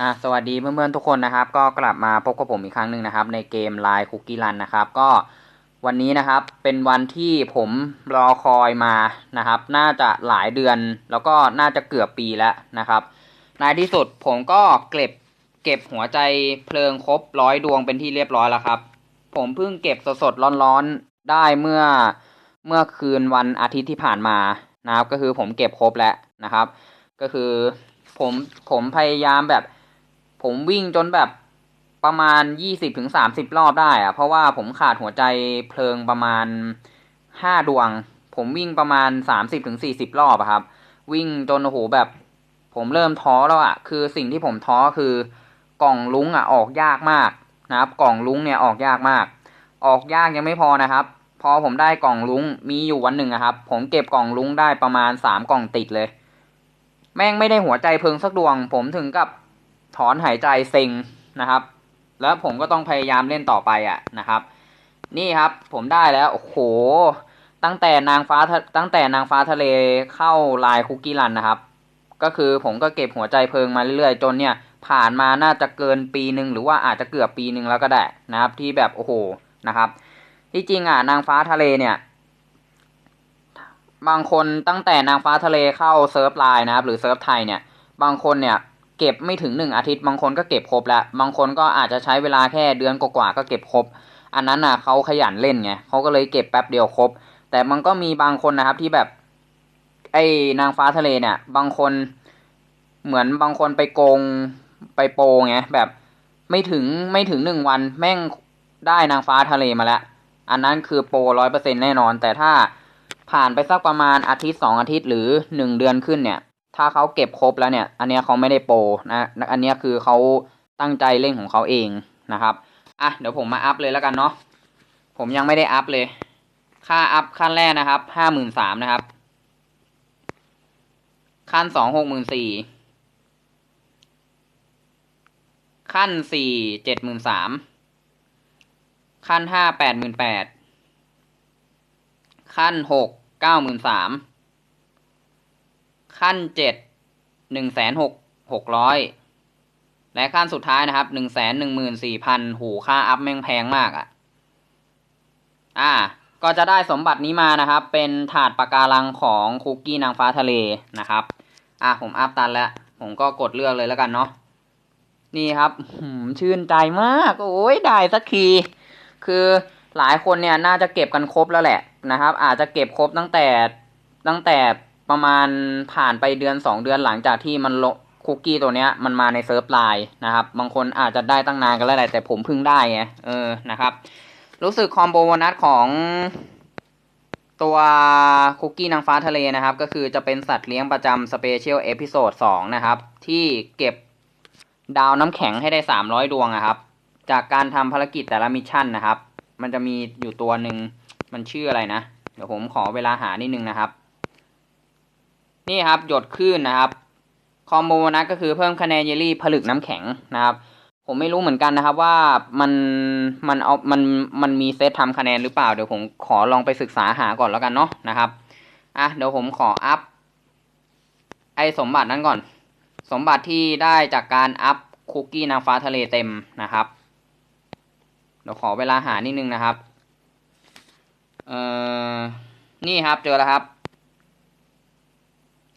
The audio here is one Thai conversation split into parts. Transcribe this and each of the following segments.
อะสวัสดีเพื่อนๆทุกคนนะครับ ก็กลับมาพบกับผมอีกครั้งหนึ่งนะครับ ในเกม Line Cookie Run นะครับ ก็วันนี้นะครับเป็นวันที่ผมรอคอยมานะครับ น่าจะหลายเดือนแล้วก็น่าจะเกือบปีแล้วนะครับในที่สุดผมก็เก็บเก็บหัวใจเพลิงครบร้อยดวงเป็นที่เรียบร้อยแล้วครับ ผมเพิ่งเก็บสดๆร้อนๆได้เมื่อเมื่อคืนวันอาทิตย์ที่ผ่านมานะครับ ก็คือผมเก็บครบแล้วนะครับ ก็คือผมผมพยายามแบบ ผมวิ่งจนแบบประมาณยี่สิบถึงสามสิบรอบได้อะเพราะว่าผมขาดหัวใจเพลิงประมาณห้าดวง ผมวิ่งประมาณสามสิบถึงสี่สิบรอบอะครับ วิ่งจนโอ้โหแบบ ผมเริ่มท้อแล้วอะคือสิ่งที่ผมท้อคือกล่องลุ้งอะออกยากมากนะครับ กล่องลุ้งเนี่ยออกยากมาก ออกยากยังไม่พอนะครับ พอผมได้กล่องลุ้งมีอยู่วันหนึ่งอะครับ ผมเก็บกล่องลุ้งได้ประมาณสามกล่องติดเลย แม่งไม่ได้หัวใจเพลิงสักดวง ผมถึงกับ ถอนหายใจเซ็งนะครับ แล้วผมก็ต้องพยายามเล่นต่อไปอะนะครับ นี่ครับผมได้แล้วโอ้โห ตั้งแต่นางฟ้าตั้งแต่นางฟ้าทะเลเข้าลายคุกกี้รันนะครับ ก็คือผมก็เก็บหัวใจเพลิงมาเรื่อยๆจนเนี่ย ผ่านมาน่าจะเกินปีหนึ่งหรือว่าอาจจะเกือบปีหนึ่งแล้วก็ได้นะครับ ที่แบบโอ้โหนะครับ ที่จริงอะนางฟ้าทะเลเนี่ยบางคนตั้งแต่นางฟ้าทะเลเข้าเซิร์ฟไลน์นะครับ หรือเซิร์ฟไทยเนี่ย บางคนเนี่ย เก็บไม่ถึงหนึ่งอาทิตย์บางคนก็เก็บครบแล้วบางคนก็อาจจะใช้เวลาแค่เดือนกว่าๆก็เก็บครบ อันนั้นน่ะเขาขยันเล่นไงเขาก็เลยเก็บแป๊บเดียวครบ แต่มันก็มีบางคนนะครับที่แบบ ไอ้นางฟ้าทะเลเนี่ย บางคนเหมือนบางคนไปโกงไปโปงไงแบบไม่ถึงไม่ถึงหนึ่งวันแม่งได้นางฟ้าทะเลมาแล้ว อันนั้นคือโปรร้อยเปอร์เซ็นแน่นอน แต่ถ้าผ่านไปสักประมาณอาทิตย์สองอาทิตย์หรือหนึ่งเดือนขึ้นเนี่ย ถ้าเขาเก็บครบแล้วเนี่ย อันนี้เขาไม่ได้โปรนะอันนี้คือเขาตั้งใจเล่นของเขาเองนะครับอะเดี๋ยวผมมาอัพเลยแล้วกันเนาะผมยังไม่ได้อัพเลย ค่าอัพขั้นแรกนะครับห้าหมื่นสามนะครับ ขั้นสองหกหมื่นสี่ขั้นสี่เจ็ดหมื่นสามขั้นห้าแปดหมื่นแปดขั้นหกเก้าหมื่นสาม ขั้นเจ็ดหนึ่งแสนหกหกร้อยและขั้นสุดท้ายนะครับหนึ่งแสนหนึ่งหมื่นสี่พันหูค่าอัพแม่งแพงมากอะ่ะ อ่า ก็จะได้สมบัตินี้มานะครับ เป็นถาดปะการังของคุกกี้นางฟ้าทะเลนะครับ อะผมอัพตันแล้ว ผมก็กดเลือกเลยแล้วกันเนาะนี่ครับชื่นใจมาก โอ้ยได้สักที คือหลายคนเนี่ยน่าจะเก็บกันครบแล้วแหละนะครับ อาจจะเก็บครบตั้งแต่ตั้งแต่ ประมาณผ่านไปเดือนสองเดือนหลังจากที่มันลคุกกี้ตัวเนี้ยมันมาในเซิร์ฟไลน์นะครับ บางคนอาจจะได้ตั้งนานกันแล้วแหละแต่ผมเพิ่งได้ไงเออนะครับ รู้สึกคอมโบโบนัสของตัวคุกกี้นางฟ้าทะเลนะครับ ก็คือจะเป็นสัตว์เลี้ยงประจำสเปเชียลเอพิโซดสองนะครับ ที่เก็บดาวน้ำแข็งให้ได้สามร้อยดวงนะครับ จากการทำภารกิจแต่ละมิชชั่นนะครับ มันจะมีอยู่ตัวหนึ่งมันชื่ออะไรนะ เดี๋ยวผมขอเวลาหานิดนึงนะครับ นี่ครับหยดขึ้นนะครับคอมโบนะก็คือเพิ่มคะแนนเยลลี่ผลึกน้ำแข็งนะครับ ผมไม่รู้เหมือนกันนะครับว่ามันมันเอามันมันมีเซตทำคะแนนหรือเปล่าเดี๋ยวผมขอลองไปศึกษาหาก่อนแล้วกันเนาะนะครับอะเดี๋ยวผมขออัพไอสมบัตินั้นก่อน สมบัติที่ได้จากการอัพคุกกี้นางฟ้าทะเลเต็มนะครับเดี๋ยวขอเวลาหานิดนึงนะครับเอ่อนี่ครับเจอแล้วครับ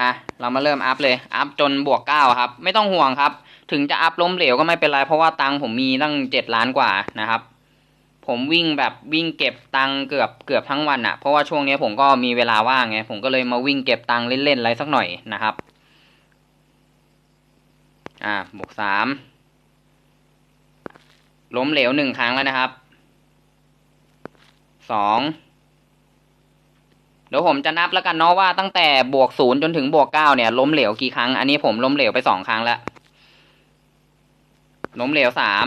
อะเรามาเริ่มอัพเลย อัพจนบวกเก้าครับ ไม่ต้องห่วงครับ ถึงจะอัพล้มเหลวก็ไม่เป็นไรเพราะว่าตังผมมีตั้งเจ็ดล้านกว่านะครับ ผมวิ่งแบบวิ่งเก็บตังเกือบเกือบทั้งวันอะ่ะ เพราะว่าช่วงนี้ผมก็มีเวลาว่างไง ผมก็เลยมาวิ่งเก็บตังเล่นๆอะไรสักหน่อยนะครับ อ่าบวกสามล้มเหลวหนึ่งครั้งแล้วนะครับสอง เดี๋ยวผมจะนับแล้วกันเนาะว่าตั้งแต่บวกศูนย์จนถึงบวกเก้าเนี่ย ล้มเหลวกี่ครั้ง อันนี้ผมล้มเหลวไปสองครั้งแล้วล้มเหลวสาม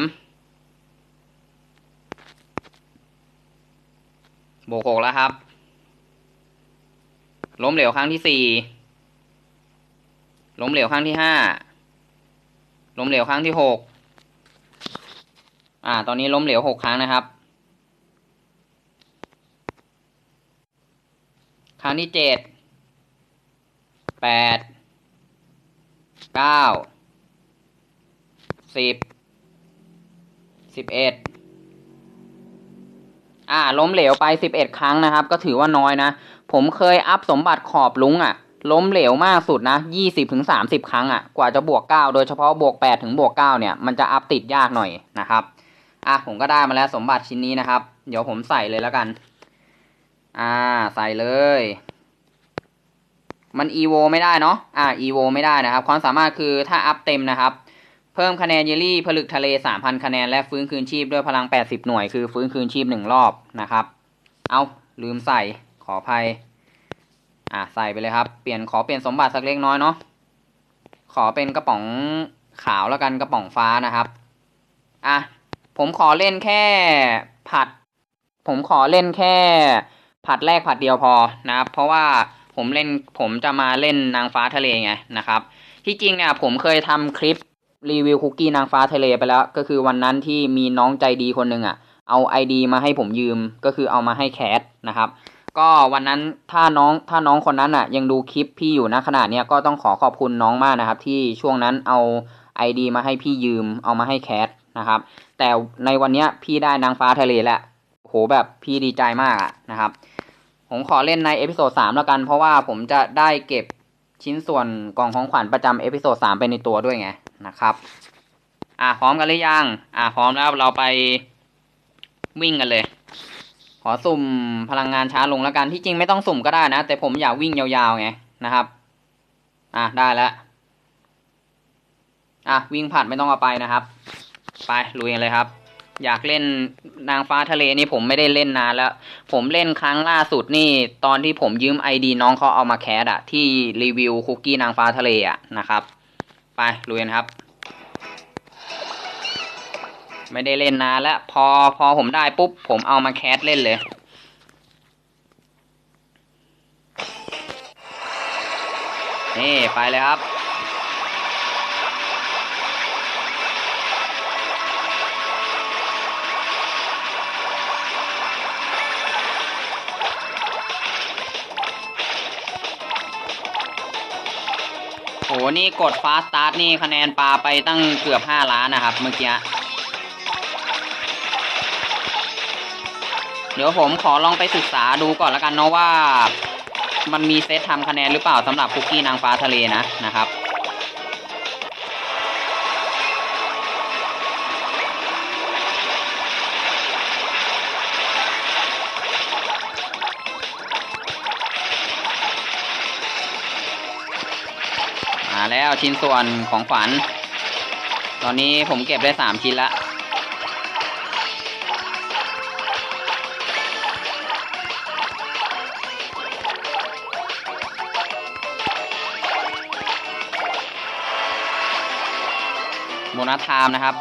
บวกหกแล้วครับ ล้มเหลวครั้งที่สี่ล้มเหลวครั้งที่ห้าล้มเหลวครั้งที่หกอ่า ตอนนี้ล้มเหลวหกครั้งนะครับ ครั้งที่เจ็ดแปดเก้าสิบสิบเอ็ดอ่า ล้มเหลวไปสิบเอ็ดครั้งนะครับ ก็ถือว่าน้อยนะ ผมเคยอัพสมบัติขอบลุงอะ่ะ ล้มเหลวมากสุดนะยี่สิบถึงสามสิบครั้งอะ่ะ กว่าจะบวกเก้าโดยเฉพาะบวกแปดถึงบวกเก้าเนี่ย มันจะอัพติดยากหน่อยนะครับ อะ ผมก็ได้มาแล้วสมบัติชิ้นนี้นะครับ เดี๋ยวผมใส่เลยแล้วกัน อ่า ใส่เลย มัน evo ไม่ได้เนาะ อ่า evo ไม่ได้นะครับ ความสามารถคือถ้าอัพเต็มนะครับ เพิ่มคะแนนเยลลี่ผลึกทะเล 3,000 คะแนน และฟื้นคืนชีพด้วยพลัง 80 หน่วย คือฟื้นคืนชีพหนึ่งรอบนะครับ เอาลืมใส่ ขออภัย อะใส่ไปเลยครับ เปลี่ยน ขอเปลี่ยนสมบัติสักเล็กน้อยเนาะ ขอเป็นกระป๋องขาวแล้วกันกระป๋องฟ้านะครับ อะ ผมขอเล่นแค่ผัด ผมขอเล่นแค่ ผัดแรกผัดเดียวพอนะครับ เพราะว่าผมเล่นผมจะมาเล่นนางฟ้าทะเลไงนะครับ ที่จริงเนี่ยผมเคยทำคลิปรีวิวคุกกี้นางฟ้าทะเลไปแล้ว ก็คือวันนั้นที่มีน้องใจดีคนหนึ่งอะ เอา ID มาให้ผมยืมก็คือเอามาให้แคสนะครับ ก็วันนั้นถ้าน้องถ้าน้องคนนั้นอะ ยังดูคลิปพี่อยู่นะขนาดเนี้ยก็ต้องขอขอบคุณน้องมากนะครับ ที่ช่วงนั้นเอา ID มาให้พี่ยืมเอามาให้แคสนะครับ แต่ในวันเนี้ยพี่ได้นางฟ้าทะเลแล้วโหแบบพี่ดีใจมากอะนะครับ ผมขอเล่นในเอพิโซดสามแล้วกัน เพราะว่าผมจะได้เก็บชิ้นส่วนกล่องของขวัญประจำเอพิโซดสามไปในตัวด้วยไงนะครับ อะพร้อมกันหรือยัง อะพร้อมแล้วเราไปวิ่งกันเลย ขอสุ่มพลังงานช้าลงแล้วกันที่จริงไม่ต้องสุ่มก็ได้นะ แต่ผมอยากวิ่งยาวๆไงนะครับ อะได้แล้วอะวิ่งผ่านไม่ต้องเอาไปนะครับ ไปลุยกันเลยครับ อยากเล่นนางฟ้าทะเลนี่ผมไม่ได้เล่นนานแล้ว ผมเล่นครั้งล่าสุดนี่ตอนที่ผมยืมไอดีน้องเขาเอามาแคสอะที่รีวิวคุกกี้นางฟ้าทะเลอะนะครับ ไปลุยกันครับ ไม่ได้เล่นนานแล้ว พอพอผมได้ปุ๊บ ผมเอามาแคสเล่นเลยนี่ไปเลยครับ หนี่กดฟาสตาร์ทนี่คะแนนปลาไปตั้งเกือบห้าล้านนะครับ เมื่อกี้ เดี๋ยวผมขอลองไปศึกษาดูก่อนแล้วกันเนาะว่า มันมีเซตทำคะแนนหรือเปล่าสำหรับคุกกี้นางฟ้าทะเลนะนะครับ มาชิ้นส่วนของขวัญ ตอนนี้ผมเก็บได้สามชิ้นละโบนัสไทม์นะครับ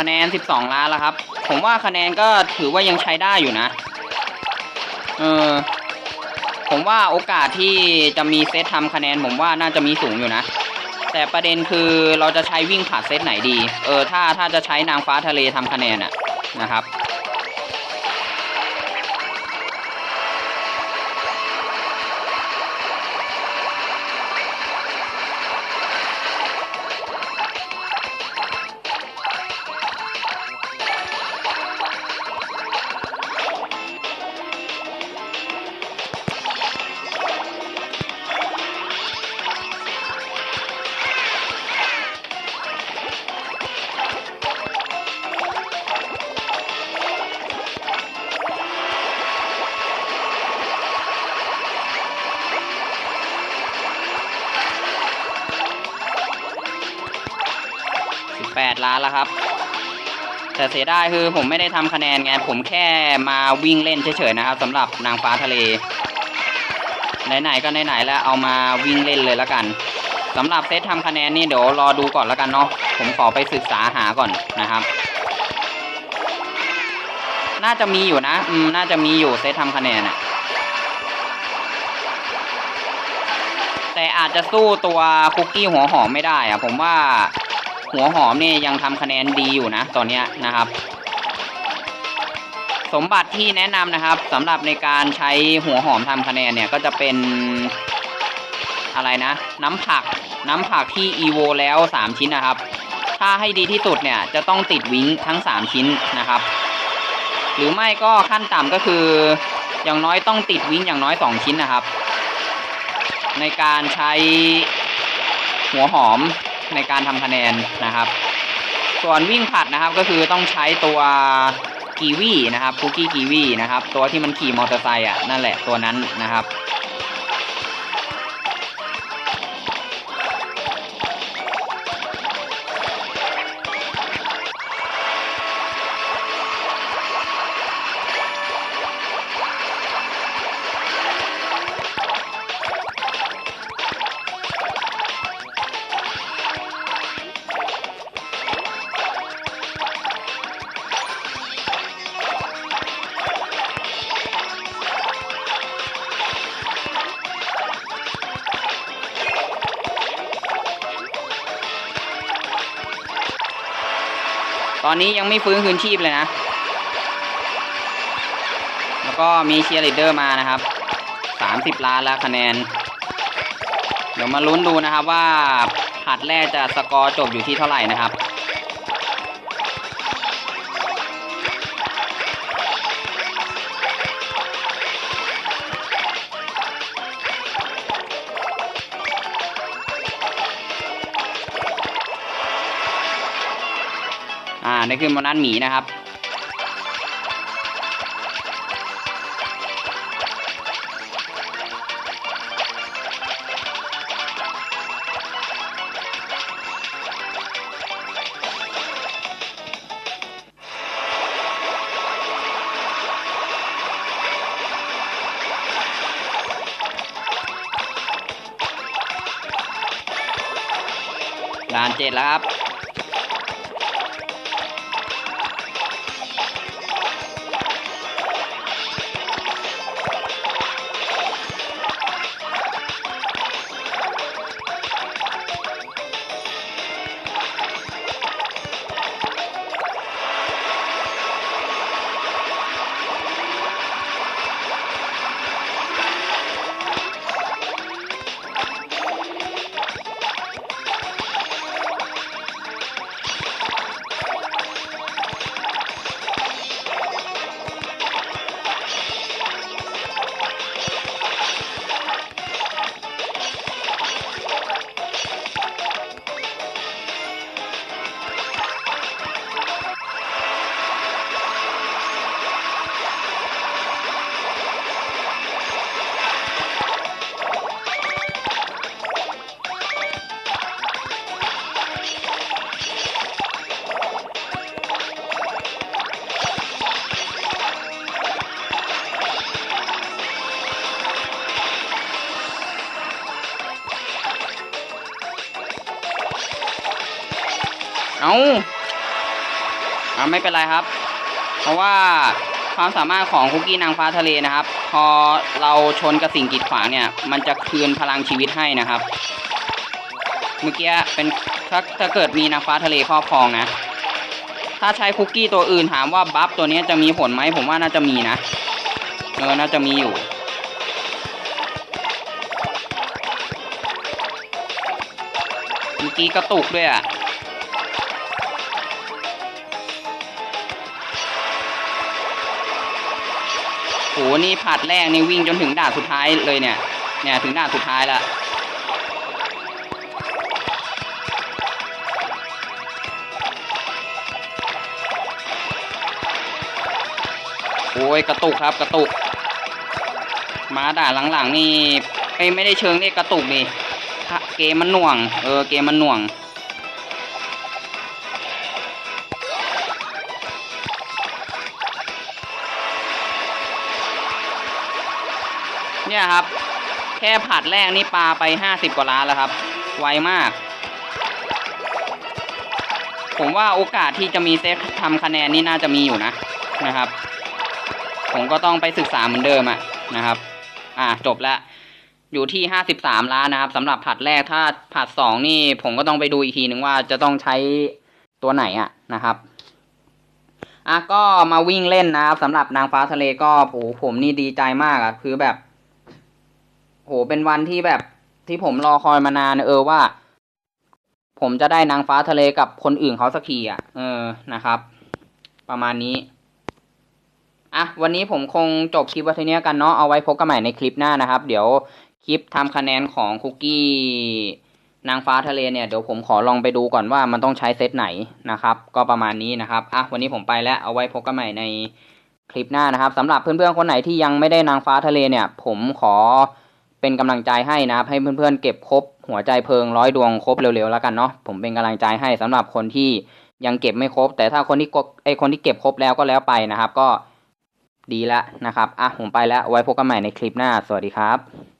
คะแนน 12 ล้านแล้วครับ ผมว่าคะแนนก็ถือว่ายังใช้ได้อยู่นะ เออ ผมว่าโอกาสที่จะมีเซตทำคะแนน ผมว่าน่าจะมีสูงอยู่นะ แต่ประเด็นคือเราจะใช้วิ่งผ่านเซตไหนดี เออ ถ้าถ้าจะใช้นางฟ้าทะเลทำคะแนนอะนะครับ 8 ล้านแล้วครับ แต่เสียดายคือผมไม่ได้ทำคะแนนไง ผมแค่มาวิ่งเล่นเฉยๆนะครับสำหรับนางฟ้าทะเล ไหนๆก็ไหนๆแล้วเอามาวิ่งเล่นเลยแล้วกันสำหรับเซตทำคะแนนนี่เดี๋ยวรอดูก่อนแล้วกันเนาะ ผมขอไปศึกษาหาก่อนนะครับ น่าจะมีอยู่นะ อืม น่าจะมีอยู่เซตทำคะแนนอะแต่อาจจะสู้ตัวคุกกี้หัวหอมไม่ได้อะผมว่า หัวหอมนี่ยังทำคะแนนดีอยู่นะตอนนี้นะครับ สมบัติที่แนะนำนะครับสำหรับในการใช้หัวหอมทำคะแนนเนี่ยก็จะเป็นอะไรนะ น้ำผักน้ำผักที่อีโวแล้ว 3 ชิ้นนะครับ ถ้าให้ดีที่สุดเนี่ยจะต้องติดวิงทั้ง 3 ชิ้นนะครับ หรือไม่ก็ขั้นต่ำก็คือ อย่างน้อยต้องติดวิงอย่างน้อย 2 ชิ้นนะครับ ในการใช้หัวหอม ในการทำคะแนนนะครับ ส่วนวิ่งผัดนะครับก็คือต้องใช้ตัวกีวีนะครับคุกกี้กีวีนะครับ ตัวที่มันขี่มอเตอร์ไซค์อะนั่นแหละตัวนั้นนะครับ อนนี้ยังไม่ฟื้นคืนชีพเลยนะ แล้วก็มีเชียร์ลีดเดอร์มานะครับสามสิบล้านแล้วคะแนน เดี๋ยวมาลุ้นดูนะครับว่าผัดแรกจะสกอร์จบอยู่ที่เท่าไหร่นะครับ อ่านี่คือโมนัสหมีนะครับ ด่านเจ็ดแล้วครับ เอาเอาไม่เป็นไรครับ เพราะว่าความสามารถของคุกกี้นางฟ้าทะเลนะครับ พอเราชนกับสิ่งกีดขวางเนี่ย มันจะคืนพลังชีวิตให้นะครับ เมื่อกี้เป็นถ้าถ้าเกิดมีนางฟ้าทะเลครอบครองนะ ถ้าใช้คุกกี้ตัวอื่นถามว่าบัฟตัวนี้จะมีผลไหมผมว่าน่าจะมีนะเออน่าจะมีอยู่เมื่อกี้กระตุกด้วยอะ โหนี่ผัดแรกนี่วิ่งจนถึงด่านสุดท้ายเลยเนี่ย เนี่ยถึงด่านสุดท้ายละโอ้ยกระตุกครับกระตุก มาด่านหลังๆนี่ไม่ได้เชิงเรียกกระตุกนี่ถ้าเกมมันหน่วง เออเกมมันหน่วง เนี่ยครับ แค่ผัดแรกนี่ปลาไปห้าสิบกว่าล้านแล้วครับ ไวมาก ผมว่าโอกาสที่จะมีเซฟทำคะแนนนี่น่าจะมีอยู่นะนะครับ ผมก็ต้องไปศึกษาเหมือนเดิมอะนะครับ อ่าจบแล้วอยู่ที่ห้าสิบสามล้านนะครับสำหรับผัดแรกถ้าผัดสองนี่ ผมก็ต้องไปดูอีกทีหนึ่งว่าจะต้องใช้ตัวไหนอะนะครับอะก็มาวิ่งเล่นนะครับสำหรับนางฟ้าทะเลก็โหผมนี่ดีใจมากอะคือแบบ โหเป็นวันที่แบบที่ผมรอคอยมานานเออว่า ผมจะได้นางฟ้าทะเลกับคนอื่นเขาสักทีอะ เออนะครับ ประมาณนี้อะวันนี้ผมคงจบคลิปว้ทีเนี้ยกันเนาะเอาไว้พบกันใหม่ในคลิปหน้านะครับ เดี๋ยวคลิปทำคะแนนของคุกกี้นางฟ้าทะเลเนี่ยเดี๋ยวผมขอลองไปดูก่อนว่ามันต้องใช้เซตไหนนะครับ ก็ประมาณนี้นะครับอะวันนี้ผมไปแล้วเอาไว้พบกันใหม่ในคลิปหน้านะครับสำหรับเพื่อนๆคนไหนที่ยังไม่ได้นางฟ้าทะเลเนี่ย ผมขอ เป็นกำลังใจให้นะครับ ให้เพื่อนๆเก็บครบหัวใจเพลิงร้อยดวงครบเร็วๆแล้วกันเนาะผมเป็นกำลังใจให้สำหรับคนที่ยังเก็บไม่ครบ แต่ถ้าคนที่กดไอคนที่เก็บครบแล้วก็แล้วไปนะครับ ก็ดีแล้วนะครับอะผมไปแล้วไว้พบกันใหม่ในคลิปหน้า สวัสดีครับ